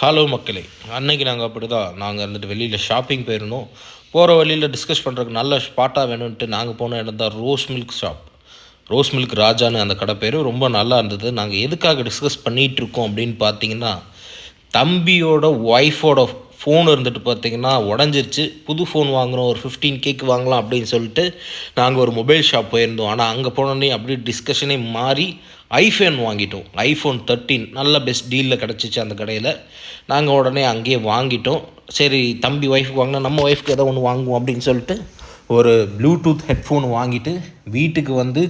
Hello மக்களே. அன்னைக்கு நாங்கள் அப்படி தான் நாங்கள் வந்துட்டு வெளியில் ஷாப்பிங் போயிருந்தோம். போகிற வழியில் டிஸ்கஸ் பண்ணுறதுக்கு நல்ல ஸ்பாட்டாக வேணும்ன்ட்டு நாங்கள் போன இடம் தான் rose milk shop rose milk ராஜான்னு அந்த கடை பேர் ரொம்ப நல்லா இருந்தது. நாங்கள் எதுக்காக டிஸ்கஸ் பண்ணிகிட்டு இருக்கோம் அப்படின்னு பார்த்தீங்கன்னா தம்பியோட ஒய்ஃபோட ஃபோன் இருந்துட்டு பார்த்தீங்கன்னா உடஞ்சிருச்சு. புது ஃபோன் வாங்குறோம் ஒரு ஃபிஃப்டீன் கேக்கு வாங்கலாம் அப்படின்னு சொல்லிட்டு நாங்கள் ஒரு மொபைல் ஷாப் போயிருந்தோம். ஆனால் அங்கே போனோடனே அப்படியே டிஸ்கஷனே மாறி ஐஃபோன் வாங்கிட்டோம். ஐஃபோன் தேர்ட்டீன் நல்ல பெஸ்ட் டீலில் கிடச்சிச்சு அந்த கடையில். நாங்கள் உடனே அங்கேயே வாங்கிட்டோம். சரி தம்பி ஒய்ஃபுக்கு வாங்கினா நம்ம ஒய்ஃப்க்கு ஏதோ ஒன்று வாங்குவோம் அப்படின்னு சொல்லிட்டு ஒரு ப்ளூடூத் ஹெட்ஃபோன் வாங்கிட்டு வீட்டுக்கு வந்து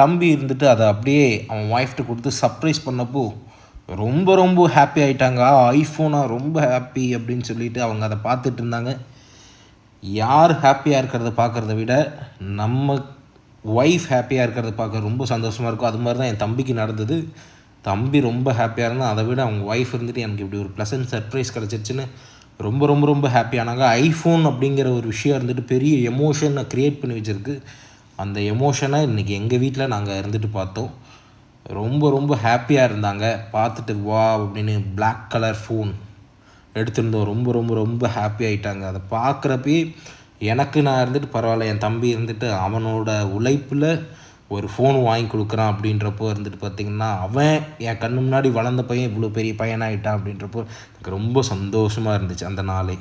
தம்பி இருந்துட்டு அதை அப்படியே அவன் ஒய்ஃப்ட்டு கொடுத்து சர்ப்ரைஸ் பண்ணப்போ ரொம்ப ரொம்ப ஹாப்பி ஆகிட்டாங்க ஐஃபோனாக ரொம்ப ஹாப்பி அப்படின்னு சொல்லிட்டு அவங்க அதை பார்த்துட்டு இருந்தாங்க. யார் ஹாப்பியாக இருக்கிறத பார்க்குறத விட நம்ம ஒய்ஃப் ஹாப்பியாக இருக்கிறத பார்க்க ரொம்ப சந்தோஷமாக இருக்கும். அது மாதிரி தான் என் தம்பிக்கு நடந்தது. தம்பி ரொம்ப ஹாப்பியாக இருந்தால் அதை விட அவங்க ஒய்ஃப் இருந்துட்டு எனக்கு இப்படி ஒரு ப்ளசன்ட் சர்ப்ரைஸ் கிடச்சிருச்சுன்னு ரொம்ப ரொம்ப ரொம்ப ஹாப்பியானாங்க ஐஃபோன் அப்படிங்கிற ஒரு விஷயம் இருந்துட்டு பெரிய எமோஷனை க்ரியேட் பண்ணி வச்சுருக்கு. அந்த எமோஷனை இன்றைக்கி எங்கள் வீட்டில் நாங்கள் இருந்துட்டு பார்த்தோம். ரொம்ப ரொம்ப ஹாப்பியாக இருந்தாங்க. பார்த்துட்டு வா அப்படின்னு பிளாக் கலர் ஃபோன் எடுத்திருந்தோம். ரொம்ப ரொம்ப ரொம்ப ஹாப்பி ஆகிட்டாங்க அதை பார்க்குறப்பே எனக்கு நான் இருந்துட்டு பரவாயில்ல. என் தம்பி இருந்துட்டு அவனோட உழைப்பில் ஒரு ஃபோன் வாங்கி கொடுக்குறான் அப்படின்றப்போ இருந்துட்டு பார்த்திங்கன்னா அவன் என் கண்ணு முன்னாடி வளர்ந்த பையன் இவ்வளோ பெரிய பையனாகிட்டான் அப்படின்றப்போ எனக்கு ரொம்ப சந்தோஷமாக இருந்துச்சு அந்த நாளே.